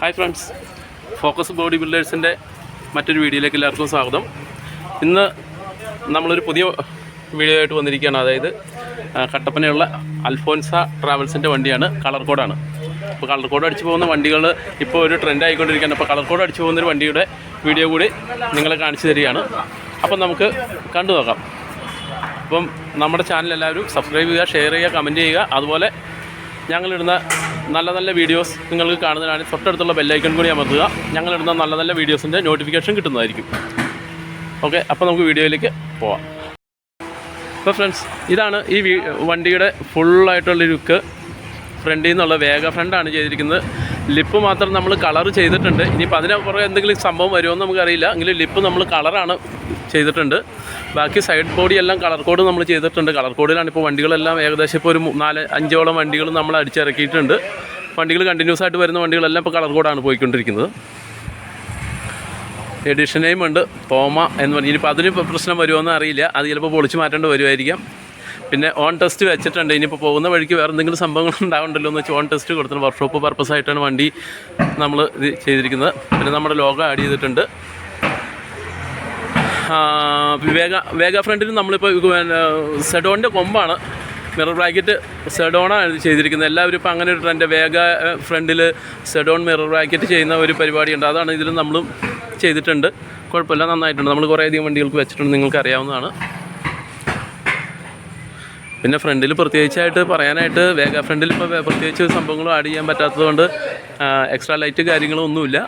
Hi friends. Focus body ബിൽഡേഴ്സിന്റെ മറ്റൊരു വീഡിയോയിലേക്ക് എല്ലാവർക്കും സ്വാഗതം. ഇന്ന് നമ്മളൊരു പുതിയ വീഡിയോ ആയിട്ട് വന്നിരിക്കുകയാണ്. അതായത് കട്ടപ്പനയുള്ള അൽഫോൻസ ട്രാവൽസിന്റെ വണ്ടിയാണ് കളർ കോഡാണ്. അപ്പോൾ കളർ കോഡ് അടിച്ചു പോകുന്ന വണ്ടികൾ ഇപ്പോൾ ഒരു ട്രെൻഡ് ആയിക്കൊണ്ടിരിക്കുകയാണ്. അപ്പോൾ കളർ കോഡ് അടിച്ചു പോകുന്നൊരു വണ്ടിയുടെ വീഡിയോ കൂടി നിങ്ങളെ കാണിച്ചു തരികയാണ്. അപ്പം നമുക്ക് കണ്ടു നോക്കാം. അപ്പം നമ്മുടെ ചാനൽ എല്ലാവരും സബ്സ്ക്രൈബ് ചെയ്യുക ഷെയർ ചെയ്യുക കമന്റ് ചെയ്യുക. അതുപോലെ ഞങ്ങളിടുന്ന നല്ല നല്ല വീഡിയോസ് നിങ്ങൾക്ക് കാണുന്നതിനാണ് തൊട്ടടുത്തുള്ള ബെല്ലൈക്കൺ കൂടി അമർത്തുക. ഞങ്ങളിടുന്ന നല്ല നല്ല വീഡിയോസിന്റെ നോട്ടിഫിക്കേഷൻ കിട്ടുന്നതായിരിക്കും. ഓക്കെ അപ്പോൾ നമുക്ക് വീഡിയോയിലേക്ക് പോവാം. അപ്പോൾ ഫ്രണ്ട്സ് ഇതാണ് ഈ വണ്ടിയുടെ ഫുള്ളായിട്ടുള്ള ലുക്ക് ഫ്രണ്ടിൽ നിന്നുള്ള വേഗ ഫ്രണ്ടാണ് ചെയ്തിരിക്കുന്നത്. ലിപ്പ് മാത്രം നമ്മൾ കളർ ചെയ്തിട്ടുണ്ട്. ഇനിയിപ്പോൾ അതിന് കുറേ എന്തെങ്കിലും സംഭവം വരുമോ എന്ന് നമുക്കറിയില്ല. എങ്കിലും ലിപ്പ് നമ്മൾ കളറാണ് ചെയ്തിട്ടുണ്ട്. ബാക്കി സൈഡ് ബോഡി എല്ലാം കളർ കോഡ് നമ്മൾ ചെയ്തിട്ടുണ്ട്. കളർ കോഡിലാണ് ഇപ്പോൾ വണ്ടികളെല്ലാം ഏകദേശം ഇപ്പോൾ ഒരു നാല് അഞ്ചോളം വണ്ടികൾ നമ്മൾ അടിച്ചിറക്കിയിട്ടുണ്ട്. വണ്ടികൾ കണ്ടിന്യൂസ് ആയിട്ട് വരുന്ന വണ്ടികളെല്ലാം ഇപ്പോൾ കളർ കോഡാണ് പോയിക്കൊണ്ടിരിക്കുന്നത്. എഡിഷൻ നെയിം ഉണ്ട്. പോമ എന്ന് പറഞ്ഞ്. ഇനിയിപ്പോൾ അതിന് പ്രശ്നം വരുമോയെന്ന് അറിയില്ല. അത് ചിലപ്പോൾ പൊളിച്ച് മാറ്റേണ്ടി വരുമായിരിക്കാം പിന്നെ ഓൺ ടെസ്റ്റ് വെച്ചിട്ടുണ്ട്. ഇനിയിപ്പോൾ പോകുന്ന വഴിക്ക് വേറെ എന്തെങ്കിലും സംഭവങ്ങൾ ഉണ്ടാവുണ്ടല്ലോ എന്ന് വെച്ചാൽ ഓൺ ടെസ്റ്റ് കൊടുത്തിട്ട് വർക്ക്ഷോപ്പ് പർപ്പസ് ആയിട്ടാണ് വണ്ടി നമ്മൾ ഇത് ചെയ്തിരിക്കുന്നത്. പിന്നെ നമ്മുടെ ലോഗോ ആഡ് ചെയ്തിട്ടുണ്ട്. വേഗ വേഗ ഫ്രണ്ടിൽ നമ്മളിപ്പോൾ സെഡോണിന്റെ കൊമ്പാണ്. മിറർ ബ്രാക്കറ്റ് സെഡോണാണ് ചെയ്തിരിക്കുന്നത്. എല്ലാവരും ഇപ്പോൾ അങ്ങനെ ഒരു ട്രെൻഡ് വേഗ ഫ്രണ്ടിൽ സെഡോൺ മിറർ ബ്രാക്കറ്റ് ചെയ്യുന്ന ഒരു പരിപാടിയുണ്ട്. അതാണ് ഇതിൽ നമ്മളും ചെയ്തിട്ടുണ്ട്. കുഴപ്പമില്ല നന്നായിട്ടുണ്ട്. നമ്മൾ കുറേ അധികം വണ്ടികൾക്ക് വെച്ചിട്ടുണ്ട് നിങ്ങൾക്ക് അറിയാവുന്നതാണ് പിന്നെ ഫ്രണ്ടിൽ പ്രത്യേകിച്ചായിട്ട് പറയാനായിട്ട് വേഗ ഫ്രണ്ടിൽ ഇപ്പോൾ പ്രത്യേകിച്ച് സംഭവങ്ങളും ആഡ് ചെയ്യാൻ പറ്റാത്തതുകൊണ്ട് എക്സ്ട്രാ ലൈറ്റ് കാര്യങ്ങളൊന്നുമില്ല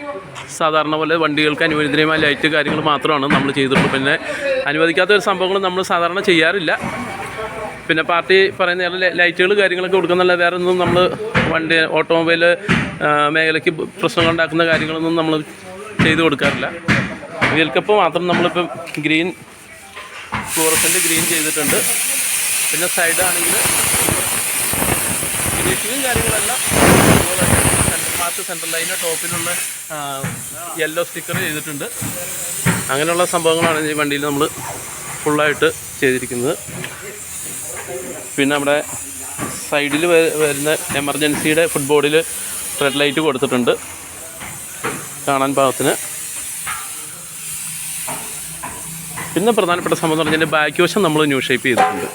സാധാരണ പോലെ വണ്ടികൾക്ക് അനുവദനീയമായ ലൈറ്റ് കാര്യങ്ങൾ മാത്രമാണ് നമ്മൾ ചെയ്തിട്ടുള്ളൂ. പിന്നെ അനുവദിക്കാത്ത ഒരു സംഭവങ്ങൾ നമ്മൾ സാധാരണ ചെയ്യാറില്ല. പിന്നെ പാർട്ടി പറയുന്ന ലൈറ്റുകൾ കാര്യങ്ങളൊക്കെ കൊടുക്കുന്നല്ല വേറെ ഒന്നും നമ്മൾ വണ്ടി ഓട്ടോമൊബൈൽ മേഖലയ്ക്ക് പ്രശ്നങ്ങൾ ഉണ്ടാക്കുന്ന കാര്യങ്ങളൊന്നും നമ്മൾ ചെയ്തു കൊടുക്കാറില്ല. വീൽക്കപ്പ് കപ്പ് മാത്രം നമ്മളിപ്പം ഗ്രീൻ ഫ്ലോറസന്റ് ഗ്രീൻ ചെയ്തിട്ടുണ്ട്. പിന്നെ സൈഡാണെങ്കിൽ ഫിനിഷിങ്ങും കാര്യങ്ങളെല്ലാം അതുപോലെ സെൻട്രൽ ലൈനിന്റെ ടോപ്പിലുള്ള യെല്ലോ സ്റ്റിക്കർ ചെയ്തിട്ടുണ്ട്. അങ്ങനെയുള്ള സംഭവങ്ങളാണ് ഈ വണ്ടിയിൽ നമ്മൾ ഫുള്ളായിട്ട് ചെയ്തിരിക്കുന്നത്. പിന്നെ നമ്മുടെ സൈഡിൽ വരുന്ന എമർജൻസിയുടെ ഫുട്ബോർഡിൽ റെഡ് ലൈറ്റ് കൊടുത്തിട്ടുണ്ട്. കാണാൻ പാകത്തിന്. പിന്നെ പ്രധാനപ്പെട്ട സംഭവം എന്ന് പറഞ്ഞാൽ ബാക്ക് വശം നമ്മൾ ന്യൂ ഷേപ്പ് ചെയ്തിട്ടുണ്ട്.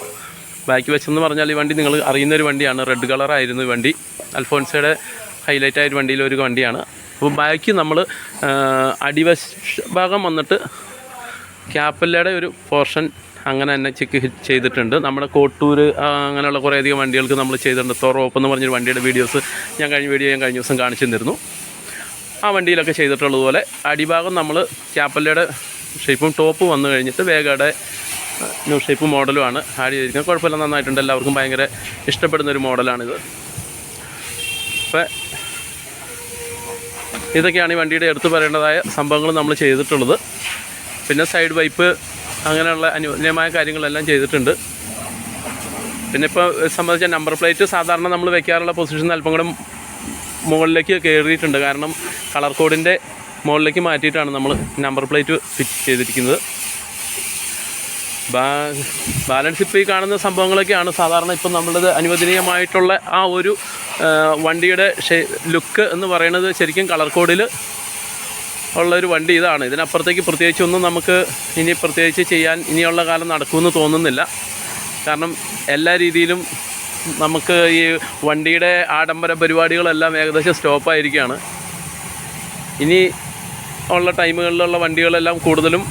ബാക്ക് വെച്ചെന്ന് പറഞ്ഞാൽ ഈ വണ്ടി നിങ്ങൾ അറിയുന്ന ഒരു വണ്ടിയാണ് റെഡ് കളറായിരുന്നു ഈ വണ്ടി. അൽഫോൺസയുടെ ഹൈലൈറ്റ് ആയ ഒരു വണ്ടിയിലെ ഒരു വണ്ടിയാണ്. അപ്പോൾ ബാക്ക് നമ്മൾ അടിവശ ഭാഗം വന്നിട്ട് ക്യാപ്പല്ലയുടെ ഒരു പോർഷൻ അങ്ങനെ തന്നെ ചെക്ക് ചെയ്തിട്ടുണ്ട്. നമ്മുടെ കോട്ടൂർ അങ്ങനെയുള്ള കുറേയധികം വണ്ടികൾക്ക് നമ്മൾ ചെയ്തിട്ടുണ്ട്. തൊറോപ്പ് എന്ന് പറഞ്ഞൊരു വണ്ടിയുടെ വീഡിയോസ് ഞാൻ കഴിഞ്ഞ വീഡിയോ ഞാൻ കഴിഞ്ഞ ദിവസം കാണിച്ചു തന്നിരുന്നു. ആ വണ്ടിയിലൊക്കെ ചെയ്തിട്ടുള്ളതുപോലെ അടിഭാഗം നമ്മൾ ക്യാപ്പല്ലയുടെ ഷേപ്പും ടോപ്പ് വന്നു കഴിഞ്ഞിട്ട് വേഗയുടെ ന്യൂ ഷേപ്പ് മോഡലുമാണ് ആഡ് ചെയ്തിരിക്കുന്നത്. കുഴപ്പമില്ല നന്നായിട്ടുണ്ട്. എല്ലാവർക്കും ഭയങ്കര ഇഷ്ടപ്പെടുന്ന ഒരു മോഡലാണിത്. അപ്പോൾ ഇതൊക്കെയാണ് ഈ വണ്ടിയുടെ എടുത്തു പറയേണ്ടതായ സംഭവങ്ങൾ നമ്മൾ ചെയ്തിട്ടുള്ളത്. പിന്നെ സൈഡ് വൈപ്പ് അങ്ങനെയുള്ള അനുയോജ്യമായ കാര്യങ്ങളെല്ലാം ചെയ്തിട്ടുണ്ട്. പിന്നെ ഇപ്പോൾ സംബന്ധിച്ച നമ്പർ പ്ലേറ്റ് സാധാരണ നമ്മൾ വെക്കാറുള്ള പൊസിഷൻ അല്പം കൂടെ മുകളിലേക്ക് കയറിയിട്ടുണ്ട്. കാരണം കളർ കോഡിന്റെ മുകളിലേക്ക് മാറ്റിയിട്ടാണ് നമ്മൾ നമ്പർ പ്ലേറ്റ് ഫിറ്റ് ചെയ്തിരിക്കുന്നത്. ബാലൻസ് ഇപ്പോൾ ഈ കാണുന്ന സംഭവങ്ങളൊക്കെയാണ് സാധാരണ ഇപ്പം നമ്മളത് അനുവദനീയമായിട്ടുള്ള ആ ഒരു വണ്ടിയുടെ ലുക്ക് എന്ന് പറയുന്നത് ശരിക്കും കളർ കോഡിൽ ഉള്ള ഒരു വണ്ടി ഇതാണ്. ഇതിനപ്പുറത്തേക്ക് പ്രത്യേകിച്ചൊന്നും നമുക്ക് ഇനി പ്രത്യേകിച്ച് ചെയ്യാൻ ഇനിയുള്ള കാലം നടക്കുമെന്ന് തോന്നുന്നില്ല. കാരണം എല്ലാ രീതിയിലും നമുക്ക് ഈ വണ്ടിയുടെ ആഡംബര പരിപാടികളെല്ലാം ഏകദേശം സ്റ്റോപ്പായിരിക്കുകയാണ് ഇനി ഉള്ള ടൈമുകളിലുള്ള വണ്ടികളെല്ലാം കൂടുതലും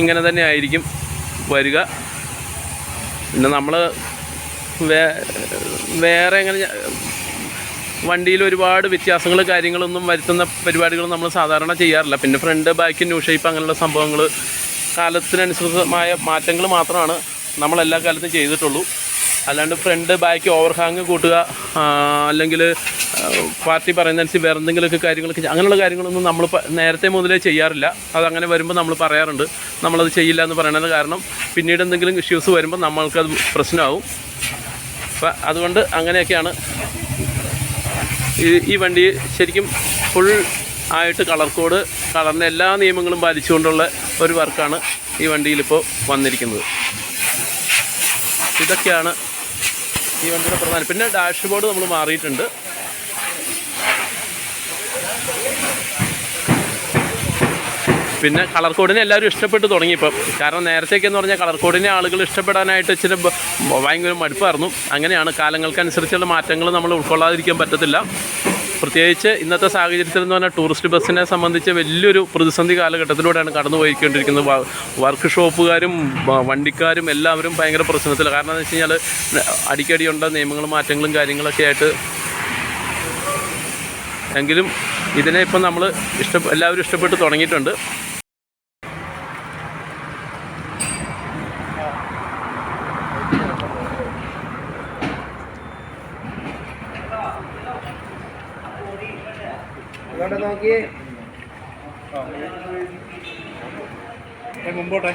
ഇങ്ങനെ തന്നെ ആയിരിക്കും. വരിക. പിന്നെ നമ്മൾ വേ വേറെ എങ്ങനെ വണ്ടിയിൽ ഒരുപാട് വ്യത്യാസങ്ങൾ കാര്യങ്ങളൊന്നും വരുത്തുന്ന പരിപാടികൾ നമ്മൾ സാധാരണ ചെയ്യാറില്ല. പിന്നെ ഫ്രണ്ട് ബാക്ക് ന്യൂ ഷേപ്പ് അങ്ങനെയുള്ള സംഭവങ്ങൾ കാലത്തിനനുസൃതമായ മാറ്റങ്ങൾ മാത്രമാണ് നമ്മൾ എല്ലാ കാലത്തും ചെയ്തിട്ടുള്ളൂ. അല്ലാണ്ട് ഫ്രണ്ട് ബാക്ക് ഓവർ ഹാങ് കൂട്ടുക അല്ലെങ്കിൽ പാർട്ടി പറയുന്നതനുസരിച്ച് വേറെ എന്തെങ്കിലുമൊക്കെ കാര്യങ്ങളൊക്കെ അങ്ങനെയുള്ള കാര്യങ്ങളൊന്നും നമ്മൾ നേരത്തെ മുതലേ ചെയ്യാറില്ല. അതങ്ങനെ വരുമ്പോൾ നമ്മൾ പറയാറുണ്ട്. നമ്മളത് ചെയ്യില്ല എന്ന് പറയണത് കാരണം പിന്നീട് എന്തെങ്കിലും ഇഷ്യൂസ് വരുമ്പോൾ നമ്മൾക്കത് പ്രശ്നമാവും. അപ്പം അതുകൊണ്ട് അങ്ങനെയൊക്കെയാണ് ഈ ഈ വണ്ടി ശരിക്കും ഫുൾ ആയിട്ട് കളർ കോഡ് കളറിന്റെ എല്ലാ നിയമങ്ങളും പാലിച്ചുകൊണ്ടുള്ള ഒരു വർക്കാണ് ഈ വണ്ടിയിലിപ്പോൾ വന്നിരിക്കുന്നത്. ഇതൊക്കെയാണ് ഈ വണ്ടിയുടെ പ്രധാനം പിന്നെ ഡാഷ് ബോർഡ് നമ്മൾ മാറിയിട്ടുണ്ട്. പിന്നെ കളർ കോഡിനെ എല്ലാവരും ഇഷ്ടപ്പെട്ട് തുടങ്ങി ഇപ്പം കാരണം നേരത്തേക്ക് എന്ന് പറഞ്ഞാൽ കളർ കോഡിനെ ആളുകൾ ഇഷ്ടപ്പെടാനായിട്ട് ഇച്ചിരി ഭയങ്കര മടുപ്പായിരുന്നു. അങ്ങനെയാണ് കാലങ്ങൾക്കനുസരിച്ചുള്ള മാറ്റങ്ങൾ നമ്മൾ ഉൾക്കൊള്ളാതിരിക്കാൻ പറ്റത്തില്ല. പ്രത്യേകിച്ച് ഇന്നത്തെ സാഹചര്യത്തിൽ എന്ന് പറഞ്ഞാൽ ടൂറിസ്റ്റ് ബസ്സിനെ സംബന്ധിച്ച് വലിയൊരു പ്രതിസന്ധി കാലഘട്ടത്തിലൂടെയാണ് കടന്നു പോയിക്കൊണ്ടിരിക്കുന്നത് വർക്ക് ഷോപ്പുകാരും വണ്ടിക്കാരും എല്ലാവരും ഭയങ്കര പ്രശ്നത്തിൽ കാരണം എന്ന് വെച്ച് കഴിഞ്ഞാൽ അടിക്കടിയുണ്ട നിയമങ്ങളും മാറ്റങ്ങളും കാര്യങ്ങളൊക്കെ ആയിട്ട്. എങ്കിലും ഇതിനെ ഇപ്പം നമ്മൾ ഇഷ്ട എല്ലാവരും ഇഷ്ടപ്പെട്ട് തുടങ്ങിയിട്ടുണ്ട്. ഇങ്ങോട്ട് നോക്കി മുമ്പോട്ടെ